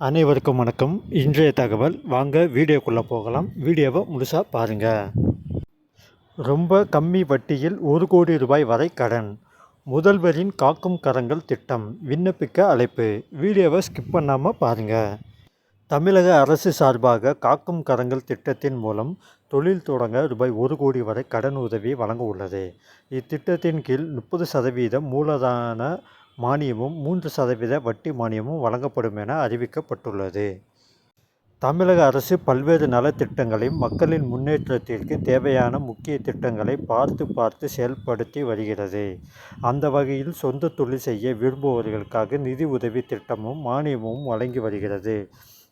அனைவருக்கும் வணக்கம். இன்றைய தகவல் வாங்க வீடியோக்குள்ளே போகலாம். வீடியோவை முழுசாக பாருங்கள் ரொம்ப கம்மி வட்டியில் ஒரு கோடி ரூபாய் வரை கடன். முதல்வரின் காக்கும் கரங்கள் திட்டம் விண்ணப்பிக்க அழைப்பு. வீடியோவை ஸ்கிப் பண்ணாமல் பாருங்கள் தமிழக அரசு சார்பாக காக்கும் கரங்கள் திட்டத்தின் மூலம் தொழில் தொடங்க ரூபாய் ஒரு கோடி வரை கடன் உதவி வழங்க உள்ளது. இத்திட்டத்தின் கீழ் முப்பது சதவீதம் மூலதான மானியமும் மூன்று சதவீத வட்டி மானியமும் வழங்கப்படும் என அறிவிக்கப்பட்டுள்ளது. தமிழக அரசு பல்வேறு நலத்திட்டங்களையும் மக்களின் முன்னேற்றத்திற்கு தேவையான முக்கிய திட்டங்களை பார்த்து பார்த்து செயல்படுத்தி வருகிறது. அந்த வகையில் சொந்த தொழில் செய்ய விரும்புபவர்களுக்காக நிதி உதவி திட்டமும் மானியமும் வழங்கி வருகிறது.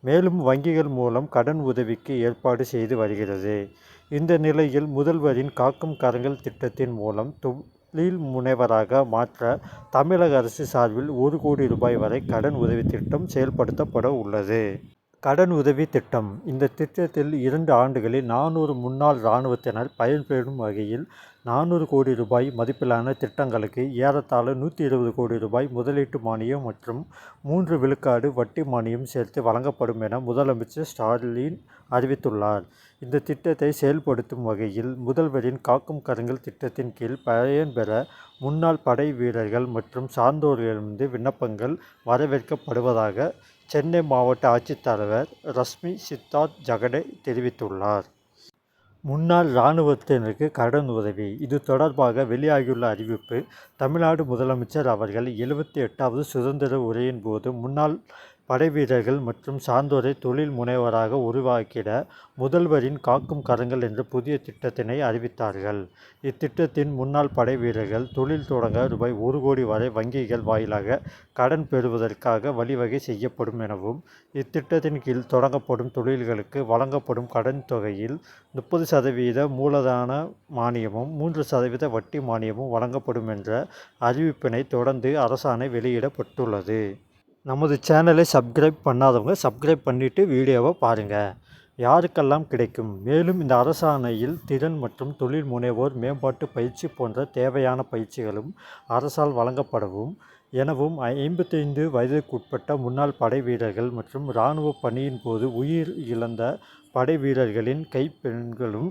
மேலும் வங்கிகள் மூலம் கடன் உதவிக்கு ஏற்பாடு செய்து வருகிறது. இந்த நிலையில் முதல்வரின் காக்கும் கரங்கள் திட்டத்தின் மூலம் தொழில் முனைவராக மாற்ற தமிழக அரசு சார்பில் ஒரு கோடி ரூபாய் வரை கடன் உதவி திட்டம் செயல்படுத்தப்பட உள்ளது. கடன் உதவி திட்டம். இந்த திட்டத்தில் இரண்டு ஆண்டுகளில் நானூறு முன்னாள் இராணுவத்தினர் பயன்பெறும் வகையில் நானூறு கோடி ரூபாய் மதிப்பிலான திட்டங்களுக்கு ஏறத்தாழ நூற்றி இருபது கோடி ரூபாய் முதலீட்டு மானியம் மற்றும் மூன்று விழுக்காடு வட்டி மானியம் சேர்த்து வழங்கப்படும் என முதலமைச்சர் ஸ்டாலின் அறிவித்துள்ளார். இந்த திட்டத்தை செயல்படுத்தும் வகையில் முதல்வரின் காக்கும் கருங்கல் திட்டத்தின் கீழ் பயன்பெற முன்னாள் படை வீரர்கள் மற்றும் சார்ந்தோர்களிடமிருந்து விண்ணப்பங்கள் வரவேற்கப்படுவதாக சென்னை மாவட்ட ஆட்சித்தலைவர் ரஷ்மி சித்தார்த் ஜகடே தெரிவித்துள்ளார். முன்னாள் இராணுவத்தினருக்கு கடன் உதவி. இது தொடர்பாக வெளியாகியுள்ள அறிவிப்பு தமிழ்நாடு முதலமைச்சர் அவர்கள் எழுபத்தி எட்டாவது சுதந்திர உரையின் போது முன்னாள் படைவீரர்கள் மற்றும் சார்ந்தோரை தொழில் முனைவராக உருவாக்கிட முதல்வரின் காக்கும் கரங்கள் என்ற புதிய திட்டத்தினை அறிவித்தார்கள். இத்திட்டத்தின் முன்னாள் படைவீரர்கள் தொழில் தொடங்க ரூபாய் ஒரு கோடி வரை வங்கிகள் வாயிலாக கடன் பெறுவதற்காக வழிவகை செய்யப்படும் எனவும் இத்திட்டத்தின் கீழ் தொடங்கப்படும் தொழில்களுக்கு வழங்கப்படும் கடன் தொகையில் முப்பது சதவீத மூலதன மானியமும் மூன்று சதவீத வட்டி மானியமும் வழங்கப்படும் என்ற அறிவிப்பினை தொடர்ந்து அரசாணை வெளியிடப்பட்டுள்ளது. நமது சேனலை சப்ஸ்கிரைப் பண்ணாதவங்க சப்ஸ்கிரைப் பண்ணிவிட்டு வீடியோவை பாருங்கள் யாருக்கெல்லாம் கிடைக்கும்? மேலும் இந்த அரசாணையில் திறன் மற்றும் தொழில் முனைவோர் மேம்பாட்டு பயிற்சி போன்ற தேவையான பயிற்சிகளும் அரசால் வழங்கப்படவும். எனவும் ஐம்பத்தைந்து வயதுக்குட்பட்ட முன்னாள் படை வீரர்கள் மற்றும் இராணுவ பணியின் போது உயிர் இழந்த படை வீரர்களின் கைப்பெண்களும்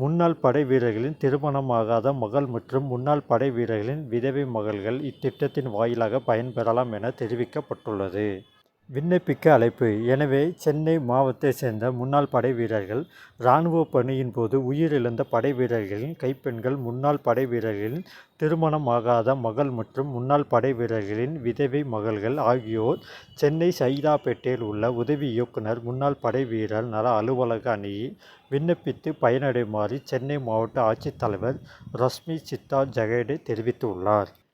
முன்னாள் படை வீரர்களின் திருமணமாகாத மகள் மற்றும் முன்னாள் படை வீரர்களின் விதவை மகள்கள் இத்திட்டத்தின் வாயிலாக பயன்பெறலாம் என தெரிவிக்கப்பட்டுள்ளது. விண்ணப்பிக்க அழைப்பு. எனவே சென்னை மாவட்டத்தை சேர்ந்த முன்னாள் படை வீரர்கள் இராணுவ பணியின் போது உயிரிழந்த படை வீரர்களின் கைப்பெண்கள் முன்னாள் படை வீரர்களின் திருமணமாகாத மகள் மற்றும் முன்னாள் படை வீரர்களின் விதவை மகள்கள் ஆகியோர் சென்னை சைதாப்பேட்டையில் உள்ள உதவி இயக்குனர் முன்னாள் படை வீரர் நல அலுவலக அணியை விண்ணப்பித்து பயனடைமாறு சென்னை மாவட்ட ஆட்சித்தலைவர் ரஷ்மி சித்தா ஜகேடே தெரிவித்துள்ளார்.